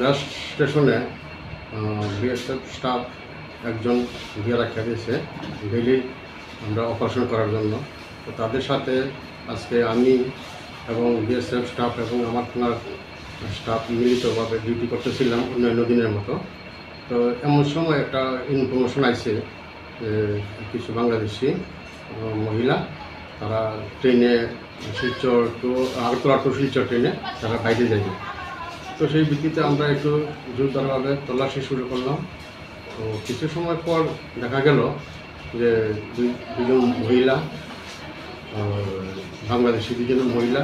Rail স্টেশনে BSF staff একজন দিয়ে রাখা দিয়েছে ডেলি আমরা অপারেশন করার জন্য। তো তাদের সাথে আজকে আমি এবং বিএসএফ স্টাফ এবং আমার থানার স্টাফ মিলিতভাবে ডিউটি করতেছিলাম অন্যান্য দিনের মতো। তো এমন সময় একটা ইনফরমেশন যে কিছু বাংলাদেশি মহিলা, তারা ট্রেনে শিলচর টু আগরতলা টু শিলচর ট্রেনে তারা বাইরে যাবে তো সেই ভিত্তিতে আমরা একটু জোর জোরদারভাবে তল্লাশি শুরু করলাম। তো কিছু সময় পর দেখা গেল যে দুজন মহিলা বাংলাদেশি দুজন মহিলা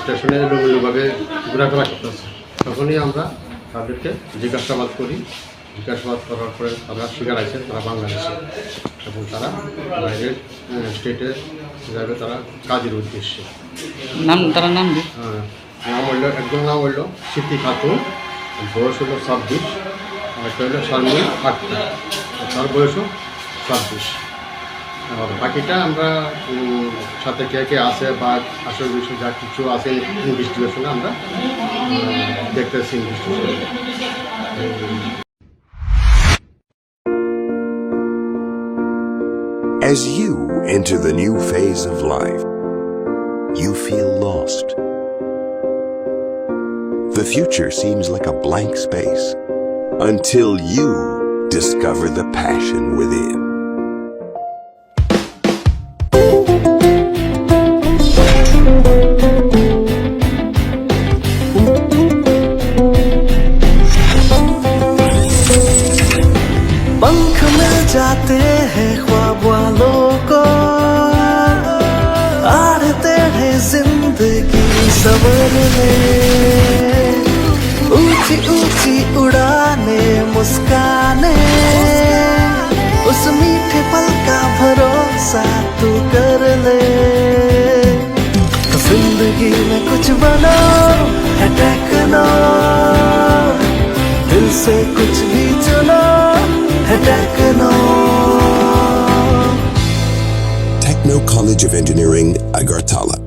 স্টেশনে এলোমেলোভাবে ঘোরাফেরা করতেছে। তখনই আমরা তাদেরকে জিজ্ঞাসাবাদ করি। জিজ্ঞাসাবাদ করার পরে তারা স্বীকার আছে তারা বাংলাদেশে এবং তারা বাইরের স্টেটে যাবে তারা কাজের উদ্দেশ্যে। নাম তার নাম আহ, নাম হইল একজন নাম হইল স্মৃতি খাতুন বয়স হলো ছাব্বিশ আর একটা হইল শারমিন আক্তার। তার বয়সও ছাব্বিশ। আর বাকিটা আমরা সাথে কে কে আছে বা আসল বিষয় যা কিছু আছে ইনভেস্টিগেশনে আমরা দেখতেছি investigation. As you enter the new phase of life, you feel lost. The future seems like a blank space until you discover the passion within. पंख मिल जाते हैं ख्वाब वालों को आड़ते हैं जिंदगी सवरने ऊँची ऊँची उड़ाने मुस्काने। उस मीठे पल का भरोसा तू कर ले। तो ज़िंदगी में कुछ बनो है टेक्नो दिल से कुछ भी चुनो techno Techno College of Engineering, Agartala.